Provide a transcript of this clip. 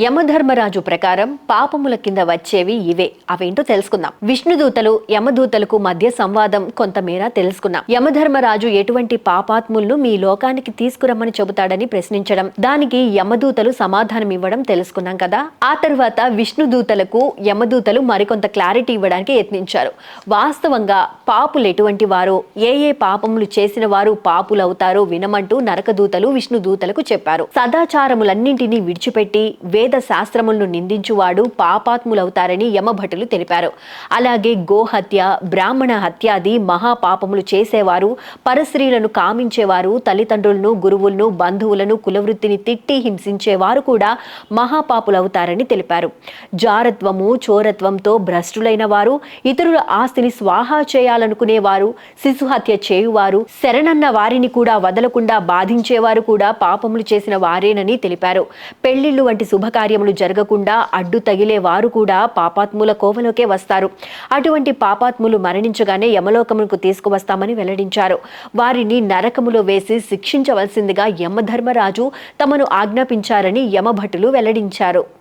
యమధర్మరాజు ప్రకారం పాపముల కింద వచ్చేవి ఇవే. అవేంటో తెలుసుకుందాం. విష్ణుదూతలు యమదూతలకు మధ్య సంవాదం కొంతమేర తెలుసుకున్నాం యమధర్మరాజు ఎటువంటి పాపాత్ములను మీ లోకానికి తీసుకురమ్మని చెబుతాడని ప్రశ్నించడం దానికి యమదూతలు సమాధానం ఇవ్వడం తెలుసుకున్నాం కదా. ఆ తర్వాత విష్ణుదూతలకు యమదూతలు మరికొంత క్లారిటీ ఇవ్వడానికి యత్నించారు. వాస్తవంగా పాపులు ఎటువంటి వారో ఏ ఏ పాపములు చేసిన వారు పాపులవుతారో వినమంటూ నరకదూతలు విష్ణుదూతలకు చెప్పారు. సదాచారములన్నింటినీ విడిచిపెట్టి వేద శాస్త్రములను నిందించువాడు పాపాత్ములవుతారని యమభటులు తెలిపారు. అలాగే గోహత్య బ్రాహ్మణ హత్యాది మహాపాపములు చేసేవారు పరస్త్రీలను కామించేవారు తల్లిదండ్రులను గురువులను బంధువులను కులవృత్తిని తిట్టి హింసించేవారు కూడా మహాపాపులవుతారని తెలిపారు. జారత్వము చోరత్వంతో భ్రష్టులైన వారు ఇతరుల ఆస్తిని స్వాహా చేయాలనుకునేవారు శిశుహత్య చేయువారు శరణన్న వారిని కూడా వదలకుండా బాధించేవారు కూడా పాపములు చేసిన వారేనని తెలిపారు. పెళ్ళిళ్ళు వంటి శుభకార్యములు జరగకుండా అడ్డు తగిలే వారు కూడా పాపాత్ముల కోవలోకే వస్తారు. అటువంటి పాపాత్ములు మరణించగానే యమలోకములకు తీసుకువస్తామని వెల్లడించారు. వారిని నరకములో వేసి శిక్షించవలసిందిగా యమధర్మరాజు తమను ఆజ్ఞాపించారని యమభటులు వెల్లడించారు.